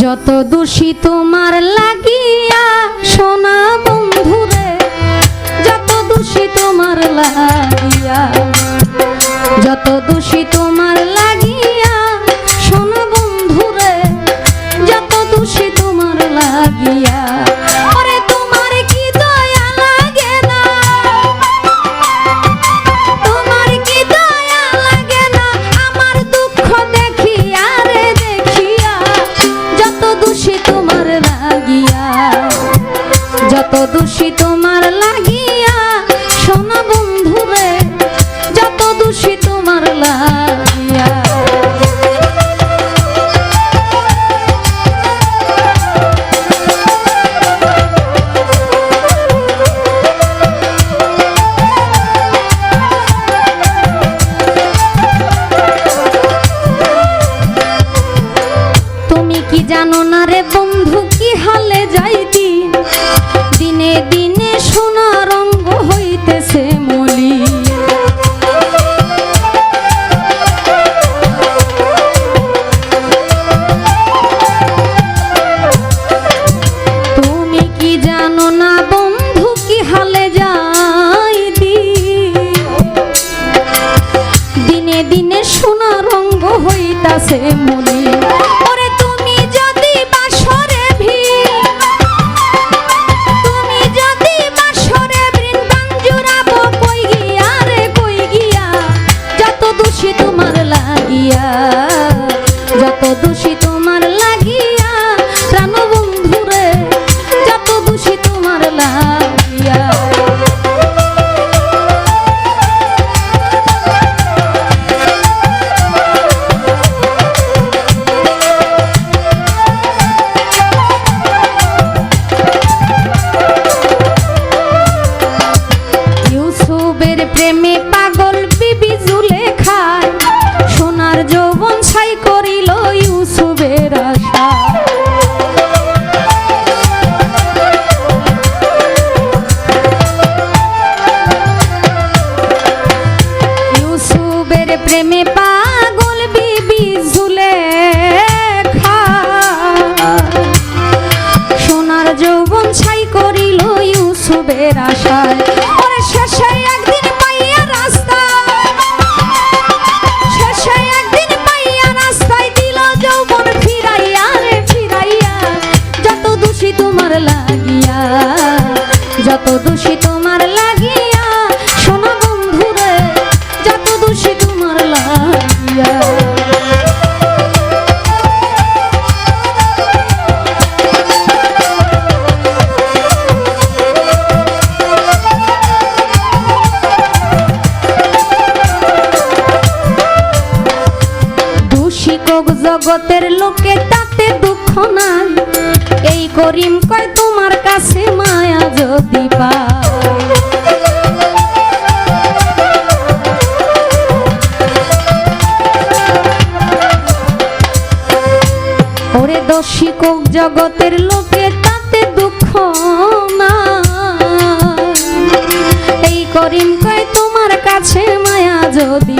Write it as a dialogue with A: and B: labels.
A: যত দোষী তোমার লাগিয়া সোনা বন্ধুরে যত দোষী তোমার লাগিয়া দোষী তোমার লাগিয়া, সোনা বন্ধুরে যত দোষী তোমার লাগিয়া। তুমি কি জানো না রে বন্ধু, কি হালে যাই দিন দিনে সোনা রঙ্গ হইতেছে মলি। তুমি কি জানো না বন্ধু, কি হালে যাই দিনে দিনে সোনা রঙ্গ হইতাছে মনে দোষী ইউসুফের আশায়। জগতের লোকে তাতে দুঃখ নাই। এই করিম কয়, তোমার কাছে মায়া যদি পায় ওরে দোষী জগতের লোকে তাতে দুঃখ নাই। এই করিম কয়, তোমার কাছে মায়া যদি